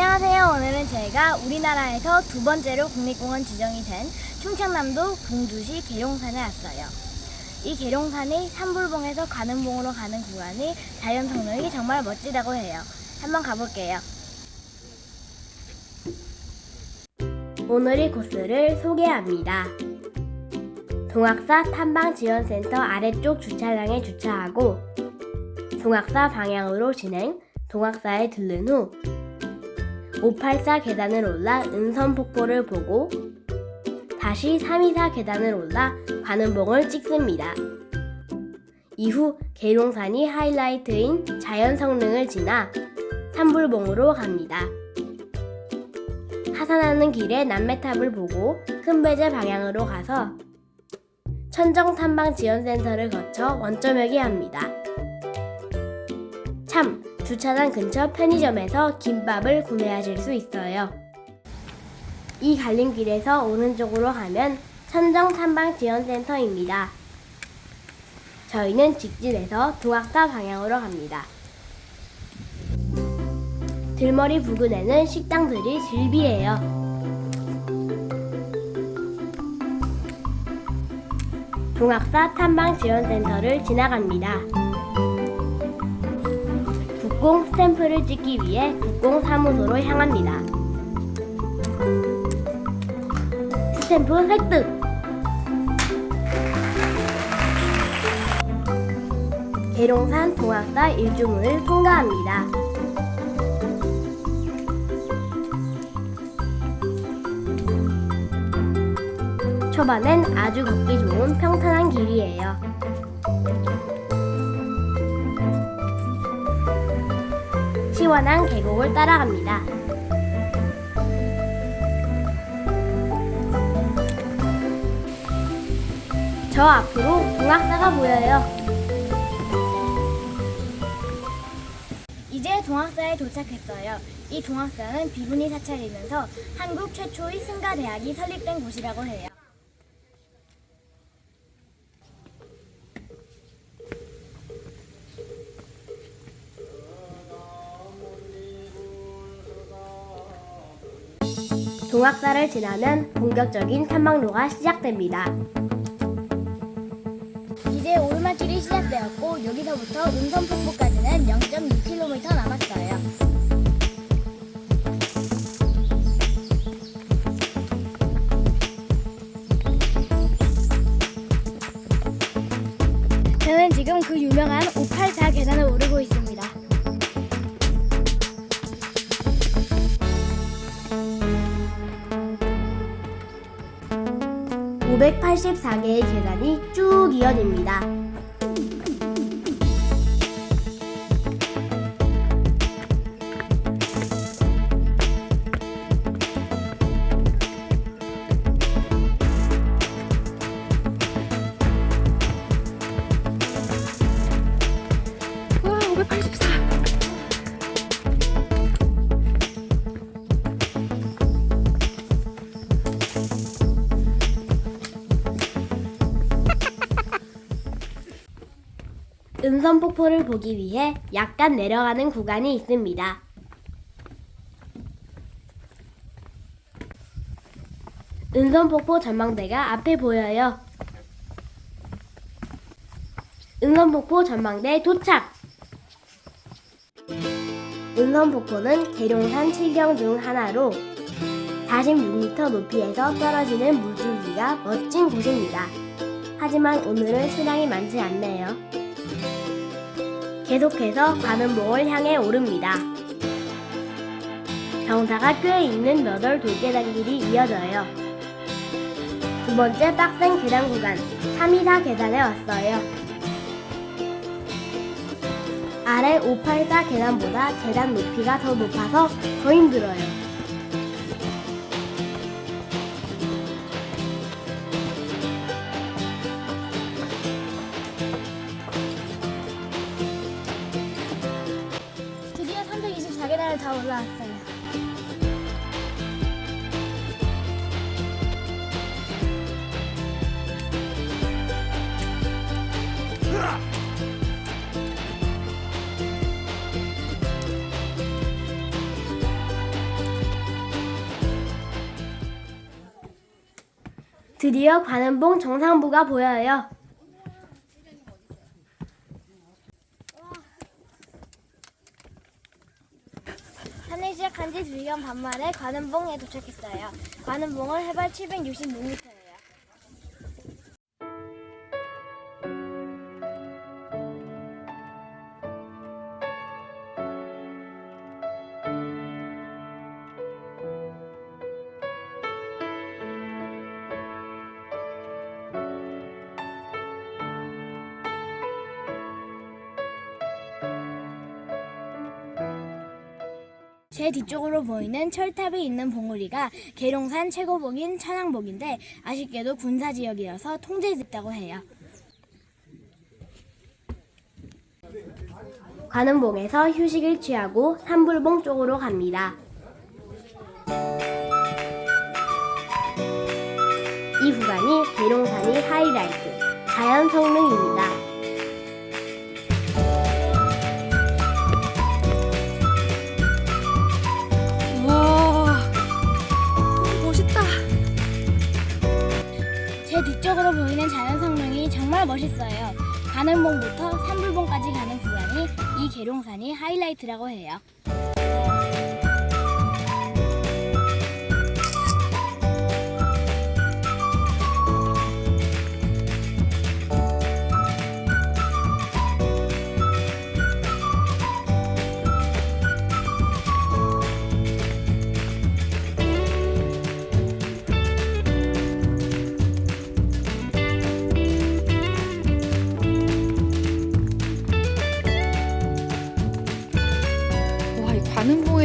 안녕하세요. 오늘은 제가 우리나라에서 두 번째로 국립공원 지정이 된 충청남도 공주시 계룡산에 왔어요. 이 계룡산이 산불봉에서 관음봉으로 가는 구간이 자연 성능이 정말 멋지다고 해요. 한번 가볼게요. 오늘의 코스를 소개합니다. 동학사 탐방지원센터 아래쪽 주차장에 주차하고 동학사 방향으로 진행, 동학사에 들른 후 584 계단을 올라 은선폭포를 보고 다시 324 계단을 올라 관음봉을 찍습니다. 이후 계룡산이 하이라이트인 자연 성능을 지나 산불봉으로 갑니다. 하산하는 길에 남매탑을 보고 큰배제 방향으로 가서 천정탐방지원센터를 거쳐 원점역에 합니다. 참, 주차장 근처 편의점에서 김밥을 구매하실 수 있어요. 이 갈림길에서 오른쪽으로 가면 천정 탐방 지원센터입니다. 저희는 직진해서 동학사 방향으로 갑니다. 들머리 부근에는 식당들이 즐비해요. 동학사 탐방 지원센터를 지나갑니다. 국공 스탬프를 찍기 위해 국공 사무소로 향합니다. 스탬프 획득! 계룡산 동학사 일주문을 통과합니다. 초반엔 아주 걷기 좋은 평탄한 길이에요. 시원한 계곡을 따라갑니다. 저 앞으로 동학사가 보여요. 이제 동학사에 도착했어요. 이 동학사는 비군이 사찰이면서 한국 최초의 승가대학이 설립된 곳이라고 해요. 동학사를 지나면 본격적인 탐방로가 시작됩니다. 이제 오르막길이 시작되었고 여기서부터 은선폭포까지는 0.6km 남았어요. (584개의) 계단이 쭉 이어집니다. 은선폭포를 보기 위해 약간 내려가는 구간이 있습니다. 은선폭포 전망대가 앞에 보여요. 은선폭포 전망대 도착! 은선폭포는 계룡산 칠경 중 하나로 46m 높이에서 떨어지는 물줄기가 멋진 곳입니다. 하지만 오늘은 수량이 많지 않네요. 계속해서 관음봉을 향해 오릅니다. 경사가 꽤 있는 몇 월 돌계단 길이 이어져요. 두 번째 빡센 계단 구간 324 계단에 왔어요. 아래 584 계단보다 계단 높이가 더 높아서 더 힘들어요. 올라왔어요. 드디어 관음봉 정상부가 보여요. 지 2시간 반 만에 관음봉에 도착했어요. 관음봉은 해발 766m 제 뒤쪽으로 보이는 철탑이 있는 봉우리가 계룡산 최고봉인 천왕봉인데 아쉽게도 군사 지역이어서 통제됐다고 해요. 관음봉에서 휴식을 취하고 산불봉 쪽으로 갑니다. 이 구간이 계룡산의 하이라이트, 자연 성능입니다. 제 뒤쪽으로 보이는 자연 성능이 정말 멋있어요. 가는봉부터 산불봉까지 가는 구간이 이 계룡산이 하이라이트라고 해요.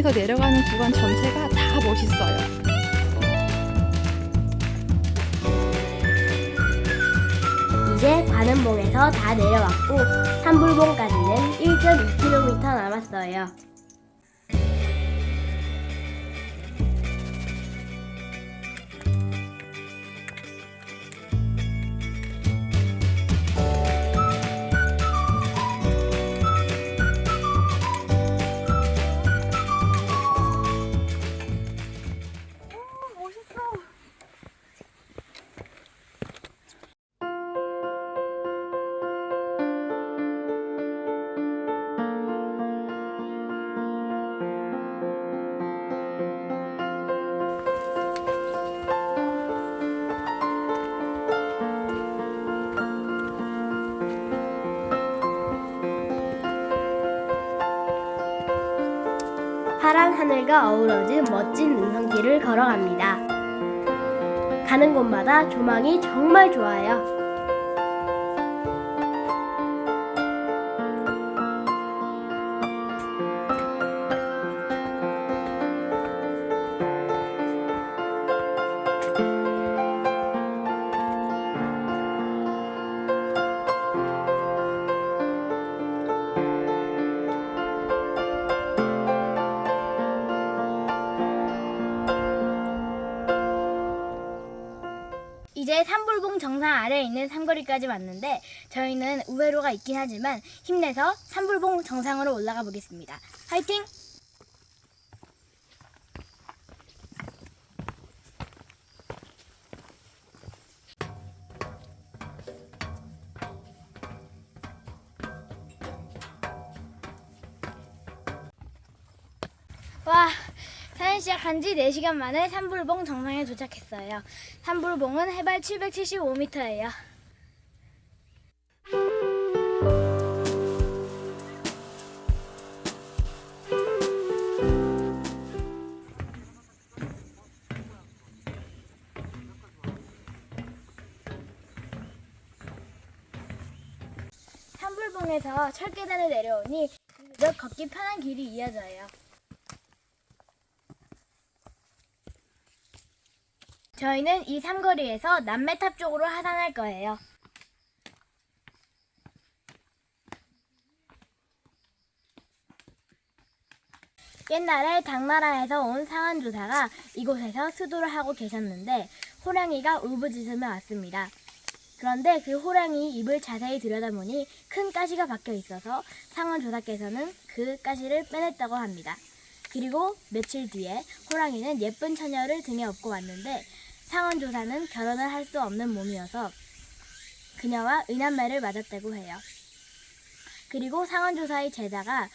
관음봉에서 내려가는 구간 전체가 다 멋있어요. 이제 관음봉에서 다 내려왔고 산불봉까지는 1.2km 남았어요. 하늘과 어우러진 멋진 능선길을 걸어갑니다. 가는 곳마다 조망이 정말 좋아요. 이제 산불봉 정상 아래에 있는 삼거리까지 왔는데 저희는 우회로가 있긴 하지만 힘내서 산불봉 정상으로 올라가 보겠습니다. 화이팅! 와, 사연 시작한 지 4시간 만에 산불봉 정상에 도착했어요. 산불봉은 해발 775m예요. 산불봉에서 철계단을 내려오니 그저 걷기 편한 길이 이어져요. 저희는 이 삼거리에서 남매탑 쪽으로 하산할 거예요. 옛날에 당나라에서 온 상한조사가 이곳에서 수도를 하고 계셨는데 호랑이가 울부짖으며 왔습니다. 그런데 그 호랑이 입을 자세히 들여다보니 큰 가시가 박혀 있어서 상한조사께서는 그 가시를 빼냈다고 합니다. 그리고 며칠 뒤에 호랑이는 예쁜 처녀를 등에 업고 왔는데 상원조사는 결혼을 할 수 없는 몸이어서 그녀와 의난매를 맞았다고 해요. 그리고 상원조사의 제자가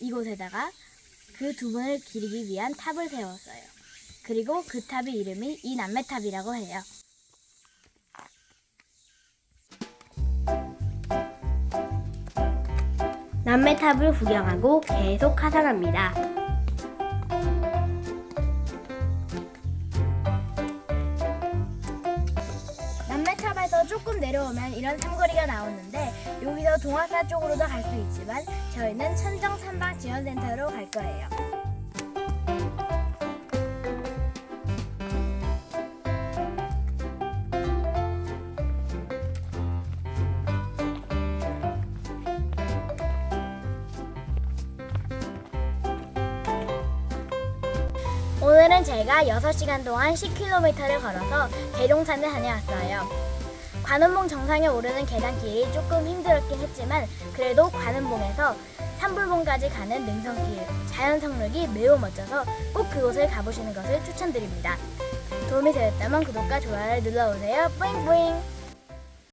이곳에다가 그 두 분을 기리기 위한 탑을 세웠어요. 그리고 그 탑의 이름이 이 남매탑이라고 해요. 남매탑을 구경하고 계속 하산합니다. 내려오면 이런 삼거리가 나오는데 여기서 동화사 쪽으로도 갈 수 있지만 저희는 천정 삼방 지원센터로 갈 거예요. 오늘은 제가 6시간 동안 10km를 걸어서 계룡산을 다녀왔어요. 관음봉 정상에 오르는 계단길이 조금 힘들었긴 했지만 그래도 관음봉에서 산불봉까지 가는 능선길, 자연 성록이 매우 멋져서 꼭 그곳을 가보시는 것을 추천드립니다. 도움이 되었다면 구독과 좋아요를 눌러주세요. 뿌잉뿌잉!